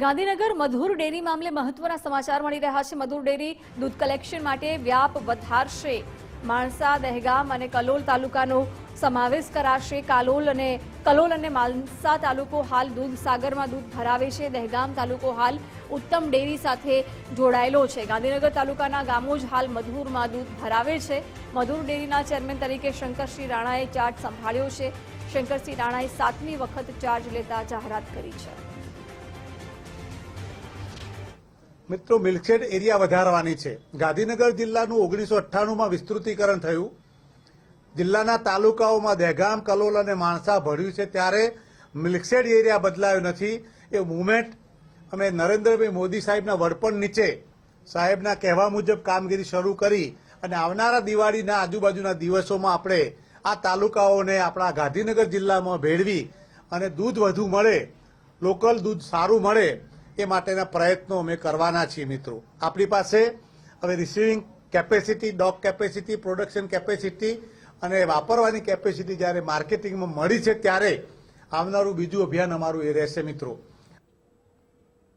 ગાંધીનગર મધુર dairy મામલે મહત્વના સમાચાર મળી રહ્યા છે. મધુર ડેરી દૂધ કલેક્શન માટે વ્યાપ વધારશે. માણસા, દહેગામ અને કલોલ તાલુકાનો સમાવેશ કરાશે. કાલોલ અને કલોલ અને માનસા તાલુકો હાલ દૂધ સાગરમાં દૂધ ભરાવે છે. દહેગામ તાલુકો હાલ ઉત્તમ ડેરી સાથે જોડાયેલો છે. ગાંધીનગર તાલુકાના ગામો જ હાલ મધુરમાં દૂધ ભરાવે છે. મધુર ડેરીના ચેરમેન તરીકે શંકરસિંહ રાણાએ ચાર્જ સંભાળ્યો છે. શંકરસિંહ રાણાએ સાતમી વખત ચાર્જ લેતા જાહેરાત કરી છે. મિત્રો મિલ્કશેડ એરિયા વધારવાની છે. ગાંધીનગર જિલ્લાનું ઓગણીસો અઠ્ઠાણુંમાં વિસ્તૃતીકરણ થયું. જિલ્લાના તાલુકાઓમાં દહેગામ, કલોલ અને માણસા ભર્યું છે. ત્યારે મિલ્કશેડ એરિયા બદલાયો નથી. એ મુવમેન્ટ અમે નરેન્દ્રભાઈ મોદી સાહેબના વડપણ નીચે સાહેબના કહેવા મુજબ કામગીરી શરૂ કરી અને આવનારા દિવાળીના આજુબાજુના દિવસોમાં આપણે આ તાલુકાઓને આપણા ગાંધીનગર જિલ્લામાં ભેળવી અને દૂધ વધુ મળે, લોકલ દૂધ સારું મળે એ માટેના પ્રયત્નો અમે કરવાના છીએ મિત્રો. આપણી પાસે હવે receiving capacity dock capacity production capacity અને વાપરવાની કેપેસિટી જ્યારે માર્કેટિંગમાં મળી છે ત્યારે આવનારું બીજું અભિયાન અમારું એ રહેશે મિત્રો.